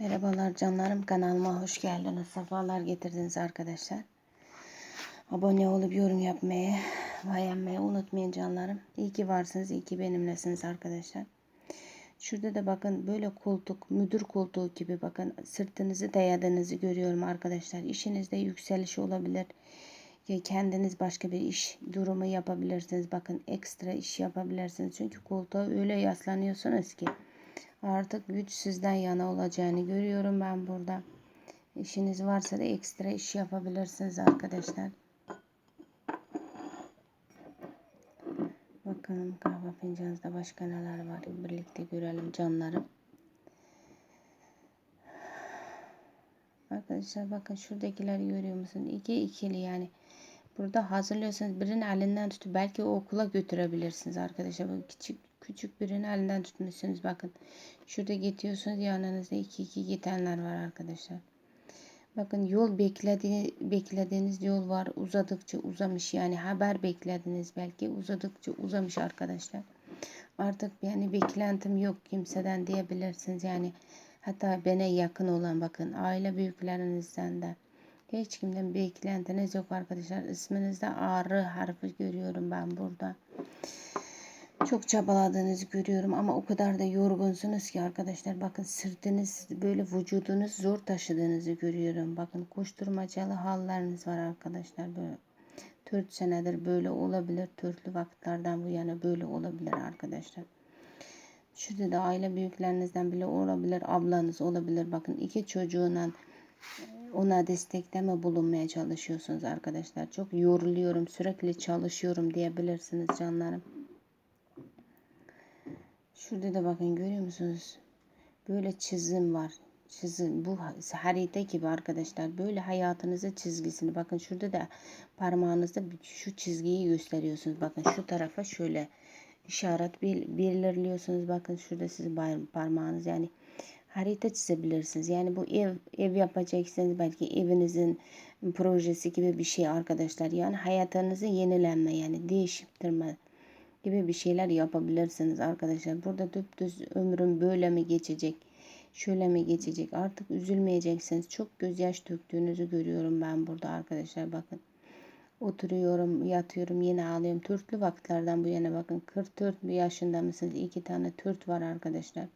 Merhabalar canlarım kanalıma hoş geldiniz. Sefalar getirdiniz arkadaşlar. Abone olup yorum yapmayı, beğenmeyi unutmayın canlarım. İyi ki varsınız, iyi ki benimlesiniz arkadaşlar. Şurada da bakın böyle koltuk, müdür koltuğu gibi bakın sırtınızı dayadığınızı görüyorum arkadaşlar. İşinizde yükseliş olabilir. Ya kendiniz başka bir iş durumu yapabilirsiniz. Bakın ekstra iş yapabilirsiniz. Çünkü koltuğa öyle yaslanıyorsunuz ki artık güç sizden yana olacağını görüyorum ben burada. İşiniz varsa da ekstra iş yapabilirsiniz arkadaşlar. Bakalım kahve fincanınızda başka neler var birlikte görelim canlarım. Arkadaşlar bakın şuradakileri görüyor musunuz? İki ikili yani. Burada hazırlıyorsanız birinin elinden tutup belki o okula götürebilirsiniz arkadaşlar. Böyle küçük küçük birinin elinden tutmuşsunuz. Bakın şurada gidiyorsunuz yanınızda iki iki gidenler var arkadaşlar. Bakın yol bekledi, beklediğiniz yol var. Uzadıkça uzamış yani haber beklediniz belki uzadıkça uzamış arkadaşlar. Artık yani beklentim yok kimseden diyebilirsiniz yani. Hatta bana yakın olan bakın aile büyüklerinizden de hiç kimden beklentiniz yok arkadaşlar. İsminizde ağrı harfi görüyorum ben burada. Çok çabaladığınızı görüyorum ama o kadar da yorgunsunuz ki arkadaşlar. Bakın sırtınız böyle vücudunuz zor taşıdığınızı görüyorum. Bakın koşturmacalı halleriniz var arkadaşlar. Böyle 4 senedir böyle olabilir. Törtlü vakitlerden bu yana böyle olabilir arkadaşlar. Şurada da aile büyüklerinizden bile olabilir. Ablanız olabilir. Bakın iki çocuğuna ona destekleme bulunmaya çalışıyorsunuz arkadaşlar. Çok yoruluyorum, sürekli çalışıyorum diyebilirsiniz canlarım. Şurada da bakın görüyor musunuz? Böyle çizim var. Çizim bu harita gibi arkadaşlar. Böyle hayatınızı çizgisini bakın şurada da parmağınızda şu çizgiyi gösteriyorsunuz. Bakın şu tarafa şöyle işaret belirliyorsunuz. Bakın şurada sizin parmağınız yani harita çizebilirsiniz. Yani bu ev ev yapacaksınız belki evinizin projesi gibi bir şey arkadaşlar. Yani hayatınızı yenilenme yani değiştirme gibi bir şeyler yapabilirsiniz arkadaşlar. Burada düz ömrüm böyle mi geçecek? Şöyle mi geçecek? Artık üzülmeyeceksiniz. Çok gözyaş döktüğünüzü görüyorum ben burada arkadaşlar. Bakın. Oturuyorum, yatıyorum, yine ağlıyorum. Türklü vakitlerden bu yana bakın. 44 yaşında mısınız? İki tane Türk var arkadaşlar.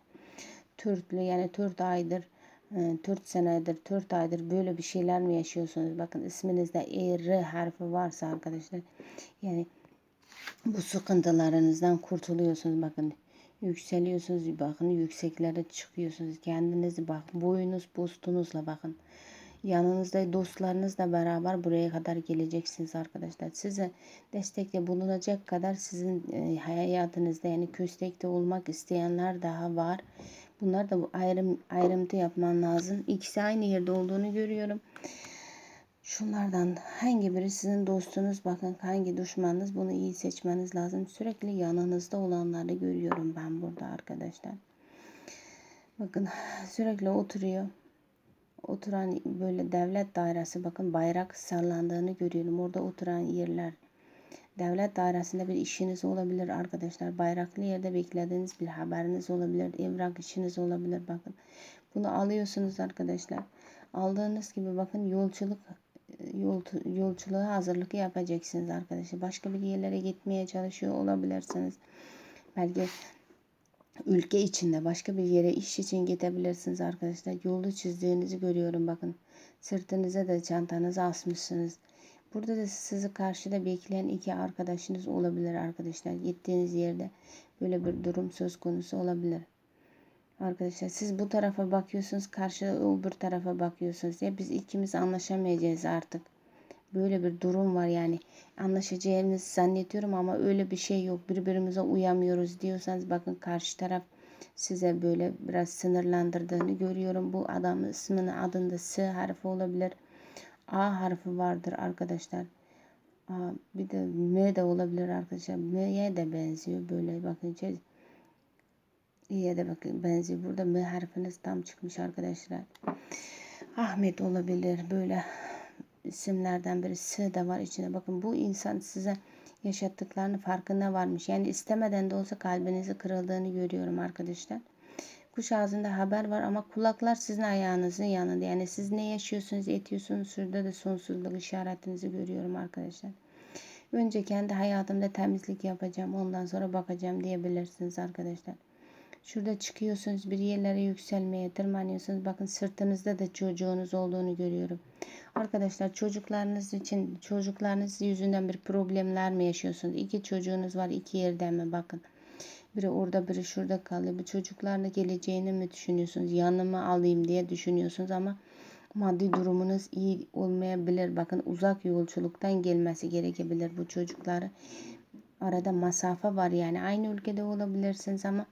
Türklü yani 4 aydır 4 e, senedir 4 aydır böyle bir şeyler mi yaşıyorsunuz? Bakın isminizde E, R harfi varsa arkadaşlar yani bu sıkıntılarınızdan kurtuluyorsunuz. Bakın yükseliyorsunuz. Bakın yükseklere çıkıyorsunuz. Kendinizi bak boyunuz postunuzla bakın. Yanınızda dostlarınızla beraber buraya kadar geleceksiniz arkadaşlar. Size destekte bulunacak kadar sizin e, hayatınızda yani köstekte olmak isteyenler daha var. Bunlar da bu ayrım ayrıntı yapman lazım. İkisi aynı yerde olduğunu görüyorum. Şunlardan hangi biri sizin dostunuz bakın hangi düşmanınız bunu iyi seçmeniz lazım. Sürekli yanınızda olanları görüyorum ben burada arkadaşlar. Bakın sürekli oturuyor. Oturan böyle devlet dairesi bakın bayrak sallandığını görüyorum. Orada oturan yerler. Devlet dairesinde bir işiniz olabilir arkadaşlar. Bayraklı yerde beklediğiniz bir haberiniz olabilir. Evrak işiniz olabilir bakın. Bunu alıyorsunuz arkadaşlar. Aldığınız gibi bakın yolculuk yol, yolculuğa hazırlık yapacaksınız arkadaşlar. Başka bir yerlere gitmeye çalışıyor olabilirsiniz. Belki ülke içinde başka bir yere iş için gidebilirsiniz arkadaşlar. Yolu çizdiğinizi görüyorum bakın. Sırtınıza da çantanızı asmışsınız. Burada da sizi karşıda bekleyen iki arkadaşınız olabilir arkadaşlar. Gittiğiniz yerde böyle bir durum söz konusu olabilir. Arkadaşlar siz bu tarafa bakıyorsunuz karşıda o bir tarafa bakıyorsunuz. Ya biz ikimiz anlaşamayacağız artık. Böyle bir durum var yani. Anlaşacağınızı zannediyorum ama öyle bir şey yok. Birbirimize uyamıyoruz diyorsanız bakın karşı taraf size böyle biraz sınırlandırdığını görüyorum. Bu adamın isminin adında S harfi olabilir. A harfi vardır arkadaşlar. Bir de M de olabilir arkadaşlar. M'ye de benziyor böyle bakınca İ'ye de bakın benziyor. Burada M harfiniz tam çıkmış arkadaşlar. Ahmet olabilir. Böyle isimlerden biri S de var içine. Bakın bu insan size yaşattıklarını farkında varmış. Yani istemeden de olsa kalbinizi kırıldığını görüyorum arkadaşlar. Kuş ağzında haber var ama kulaklar sizin ayağınızın yanında. Yani siz ne yaşıyorsunuz, etiyorsunuz. Şurada da sonsuzluk işaretinizi görüyorum arkadaşlar. Önce kendi hayatımda temizlik yapacağım. Ondan sonra bakacağım diyebilirsiniz arkadaşlar. Şurada çıkıyorsunuz bir yerlere yükselmeye tırmanıyorsunuz. Bakın sırtınızda da çocuğunuz olduğunu görüyorum. Arkadaşlar çocuklarınız için çocuklarınız yüzünden bir problemler mi yaşıyorsunuz? İki çocuğunuz var iki yerden mi? Bakın. Biri orada biri şurada kalıyor. Bu çocuklarla geleceğini mi düşünüyorsunuz? Yanıma alayım diye düşünüyorsunuz ama maddi durumunuz iyi olmayabilir. Bakın uzak yolculuktan gelmesi gerekebilir bu çocukları. Arada masafe var yani aynı ülkede olabilirsiniz ama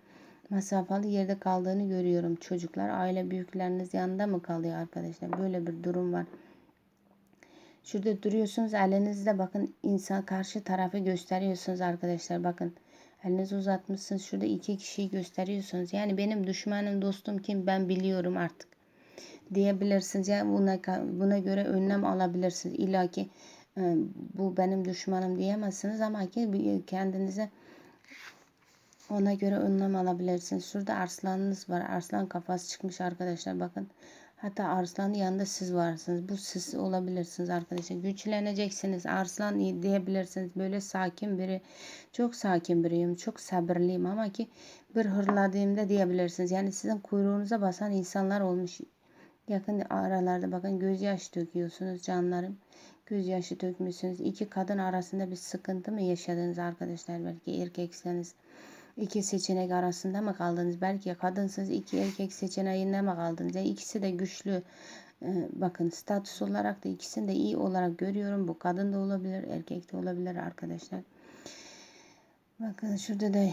mesafalı yerde kaldığını görüyorum. Çocuklar aile büyükleriniz yanında mı kalıyor arkadaşlar? Böyle bir durum var. Şurada duruyorsunuz elinizde bakın insan karşı tarafı gösteriyorsunuz arkadaşlar bakın. Elinizi uzatmışsınız şurada iki kişiyi gösteriyorsunuz. Yani benim düşmanım dostum kim ben biliyorum artık diyebilirsiniz. Yani buna, buna göre önlem alabilirsiniz. İlla ki bu benim düşmanım diyemezsiniz ama ki kendinize ona göre önlem alabilirsiniz. Şurada arslanınız var. Arslan kafası çıkmış arkadaşlar bakın. Hatta arslanın yanında siz varsınız. Bu siz olabilirsiniz arkadaşlar. Güçleneceksiniz. Arslan diyebilirsiniz. Böyle sakin biri. Çok sakin biriyim. Çok sabırlıyım ama ki bir hırladığımda diyebilirsiniz. Yani sizin kuyruğunuza basan insanlar olmuş. Yakın aralarda bakın gözyaşı döküyorsunuz canlarım. Gözyaşı dökmüşsünüz. İki kadın arasında bir sıkıntı mı yaşadınız arkadaşlar? Belki erkekseniz iki seçenek arasında mı kaldınız? Belki kadınsınız iki erkek seçeneğinde mi kaldınız? Yani ikisi de güçlü. Ee, bakın statüs olarak da ikisini de iyi olarak görüyorum. Bu kadın da olabilir, erkek de olabilir arkadaşlar. Bakın şurada da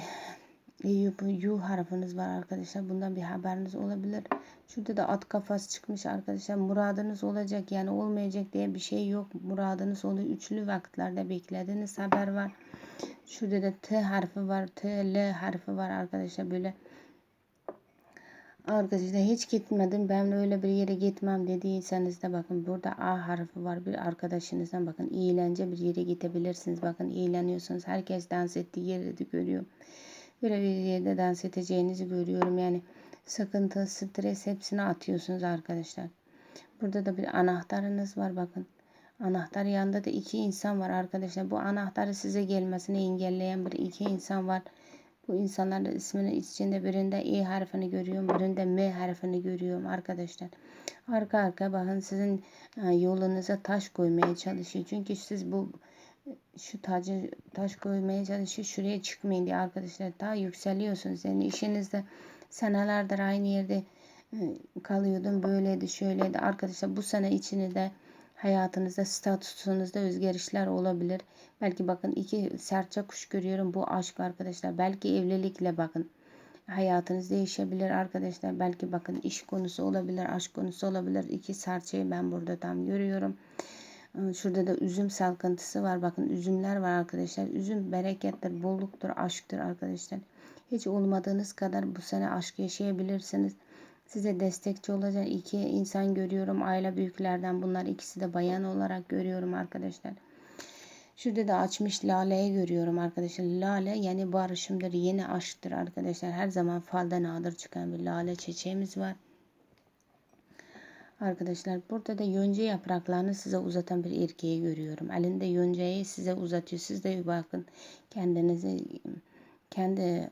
U harfiniz var arkadaşlar. Bundan bir haberiniz olabilir. Şurada da at kafası çıkmış arkadaşlar. Muradınız olacak yani olmayacak diye bir şey yok. Muradınız oluyor. Üçlü vakitlerde beklediğiniz haber var. Şurada da T harfi var. T, L harfi var arkadaşlar. Böyle Arkadaşlar hiç gitmedim. Ben öyle bir yere gitmem dediyseniz de bakın burada A harfi var. Bir arkadaşınızdan bakın eğlence bir yere gidebilirsiniz. Bakın eğleniyorsunuz. Herkes dans ettiği yeri de görüyor. Böyle bir yerde dans edeceğinizi görüyorum. Yani sıkıntı, stres hepsini atıyorsunuz arkadaşlar. Burada da bir anahtarınız var bakın. Anahtar yanında da iki insan var arkadaşlar. Bu anahtarı size gelmesini engelleyen bir iki insan var. Bu insanların isminin içinde birinde E harfini görüyorum. Birinde M harfini görüyorum arkadaşlar. Arka arka bakın sizin e, yolunuza taş koymaya çalışıyor. Çünkü siz bu şu tacı taş koymaya çalışıyor. Şuraya çıkmayın diye arkadaşlar. Daha yükseliyorsunuz. Yani işinizde senelerdir aynı yerde kalıyordum. Böyleydi şöyleydi. Arkadaşlar bu sene içinde de hayatınızda statüsünüzde özgürlükler olabilir. Belki bakın iki serçe kuş görüyorum. Bu aşk arkadaşlar. Belki evlilikle bakın. Hayatınız değişebilir arkadaşlar. Belki bakın iş konusu olabilir, aşk konusu olabilir. İki serçeyi ben burada tam görüyorum. Şurada da üzüm salkıntısı var. Bakın üzümler var arkadaşlar. Üzüm berekettir, bolluktur, aşktır arkadaşlar. Hiç olmadığınız kadar bu sene aşk yaşayabilirsiniz. Size destekçi olacak iki insan görüyorum. Aile büyüklerden bunlar ikisi de bayan olarak görüyorum arkadaşlar. Şurada da açmış laleyi görüyorum arkadaşlar. Lale yani barışımdır, yeni aşktır arkadaşlar. Her zaman falda nadir çıkan bir lale çiçeğimiz var. Arkadaşlar burada da yonca yapraklarını size uzatan bir erkeği görüyorum. Elinde yoncayı size uzatıyor. Siz de bakın kendinizi kendi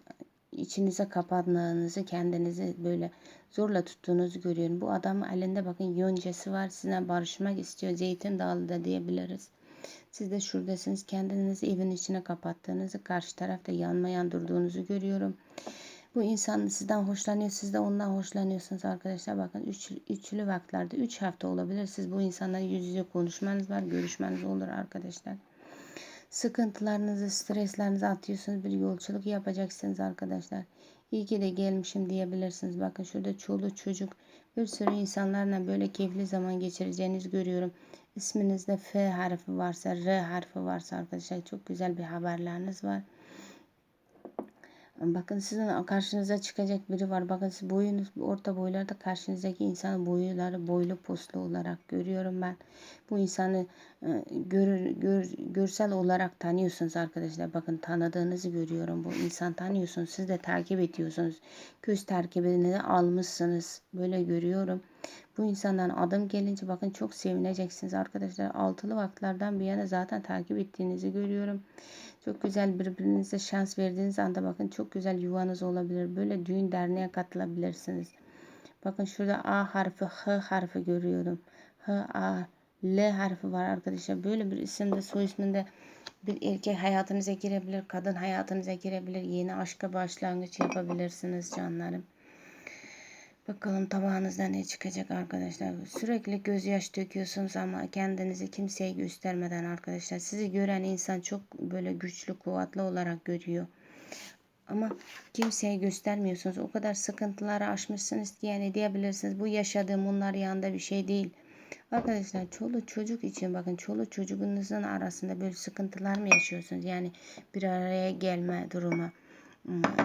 içinize kapandığınızı kendinizi böyle zorla tuttuğunuzu görüyorum. Bu adam elinde bakın yoncası var. Sizinle barışmak istiyor. Zeytin dalı da diyebiliriz. Siz de şuradasınız. Kendinizi evin içine kapattığınızı, karşı tarafta yanmayan durduğunuzu görüyorum. Bu insan sizden hoşlanıyor. Siz de ondan hoşlanıyorsunuz arkadaşlar. Bakın üç, üçlü vakitlerde 3 üç hafta olabilir. Siz bu insanlarla yüz yüze konuşmanız var. Görüşmeniz olur arkadaşlar. Sıkıntılarınızı, streslerinizi atıyorsunuz. Bir yolculuk yapacaksınız arkadaşlar. İyi ki de gelmişim diyebilirsiniz. Bakın şurada çoluk çocuk bir sürü insanlarla böyle keyifli zaman geçireceğinizi görüyorum. İsminizde F harfi varsa, R harfi varsa arkadaşlar çok güzel bir haberleriniz var. Bakın sizin karşınıza çıkacak biri var. Bakın siz boyunuz orta boylarda karşınızdaki insanın boyları boylu poslu olarak görüyorum ben. Bu insanı e, gör, görsel olarak tanıyorsunuz arkadaşlar. Bakın tanıdığınızı görüyorum. Bu insan tanıyorsunuz. Siz de takip ediyorsunuz. Göz takibini almışsınız. Böyle görüyorum. Bu insandan adım gelince bakın çok sevineceksiniz arkadaşlar. Altılı vaktlerden bir yana zaten takip ettiğinizi görüyorum. Çok güzel birbirinize şans verdiğiniz anda bakın çok güzel yuvanız olabilir. Böyle düğün derneğe katılabilirsiniz. Bakın şurada A harfi, H harfi görüyorum. H, A, L harfi var arkadaşlar. Böyle bir isimde soy isminde bir erkek hayatınıza girebilir, kadın hayatınıza girebilir. Yeni aşka başlangıç yapabilirsiniz canlarım. Bakalım tabağınızda ne çıkacak arkadaşlar. Sürekli gözyaş döküyorsunuz ama kendinizi kimseye göstermeden arkadaşlar. Sizi gören insan çok böyle güçlü, kuvvetli olarak görüyor. Ama kimseye göstermiyorsunuz. O kadar sıkıntıları aşmışsınız ki yani diyebilirsiniz. Bu yaşadığım onlar yanında bir şey değil. Arkadaşlar çoluk çocuk için bakın çoluk çocuğunuzun arasında böyle sıkıntılar mı yaşıyorsunuz? Yani bir araya gelme durumu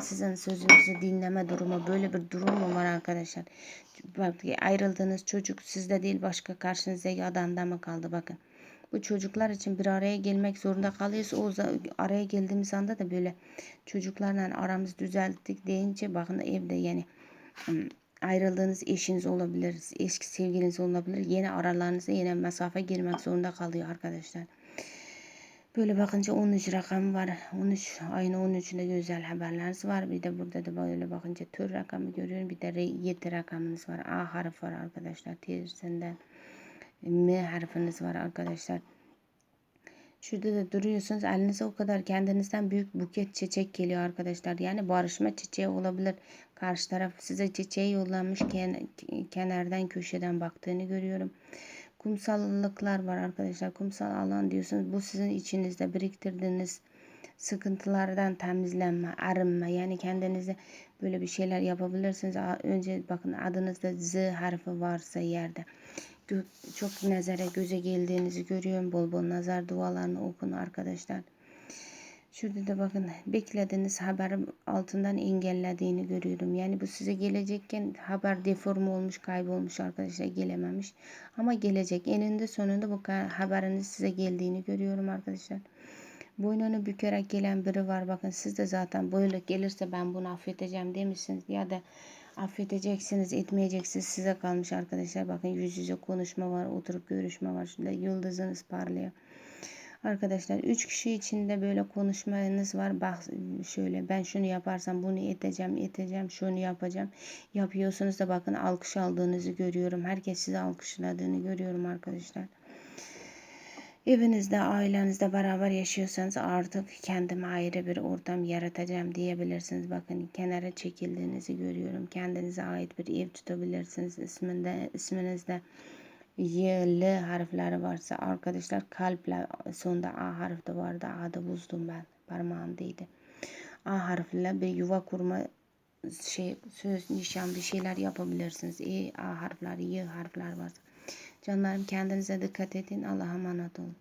sizin sözünüzü dinleme durumu böyle bir durum mu var arkadaşlar? Bak ayrıldığınız çocuk sizde değil başka karşınızdaki adamda mı kaldı bakın. Bu çocuklar için bir araya gelmek zorunda kalıyoruz. O araya geldiğimiz anda da böyle çocuklarla aramız düzelttik deyince bakın evde yani ayrıldığınız eşiniz olabilir, eski sevgiliniz olabilir. Yeni aralarınıza yine mesafe girmek zorunda kalıyor arkadaşlar. Böyle bakınca 13 rakam var. 13 aynı 13'ünde güzel haberleriniz var. Bir de burada da böyle bakınca tür rakamı görüyorum. Bir de 7 rakamınız var. A harfi var arkadaşlar. Tersinden M harfiniz var arkadaşlar. Şurada da duruyorsunuz. Elinize o kadar kendinizden büyük buket çiçek geliyor arkadaşlar. Yani barışma çiçeği olabilir. Karşı taraf size çiçeği yollamış kenardan köşeden baktığını görüyorum kumsallıklar var arkadaşlar. Kumsal alan diyorsunuz. Bu sizin içinizde biriktirdiğiniz sıkıntılardan temizlenme, arınma. Yani kendinize böyle bir şeyler yapabilirsiniz. Önce bakın adınızda Z harfi varsa yerde. Çok nazara göze geldiğinizi görüyorum. Bol bol nazar dualarını okun arkadaşlar. Şurada da bakın beklediğiniz haber altından engellediğini görüyorum. Yani bu size gelecekken haber deform olmuş, kaybolmuş arkadaşlar gelememiş. Ama gelecek. Eninde sonunda bu haberiniz size geldiğini görüyorum arkadaşlar. Boynunu bükerek gelen biri var. Bakın siz de zaten böyle gelirse ben bunu affedeceğim demişsiniz. Ya da affedeceksiniz, etmeyeceksiniz size kalmış arkadaşlar. Bakın yüz yüze konuşma var, oturup görüşme var. Şurada yıldızınız parlıyor. Arkadaşlar 3 kişi içinde böyle konuşmanız var. Bak şöyle ben şunu yaparsam bunu edeceğim, edeceğim, şunu yapacağım. Yapıyorsunuz da bakın alkış aldığınızı görüyorum. Herkes sizi alkışladığını görüyorum arkadaşlar. Evinizde, ailenizde beraber yaşıyorsanız artık kendime ayrı bir ortam yaratacağım diyebilirsiniz. Bakın kenara çekildiğinizi görüyorum. Kendinize ait bir ev tutabilirsiniz. İsminde, isminizde Y, L harfleri varsa arkadaşlar kalple sonunda A harfi de vardı. A'da buzdum ben. Parmağımdaydı. A harfiyle bir yuva kurma şey söz nişan bir şeyler yapabilirsiniz. E, A harfleri, Y harfler varsa. Canlarım kendinize dikkat edin. Allah'a emanet olun.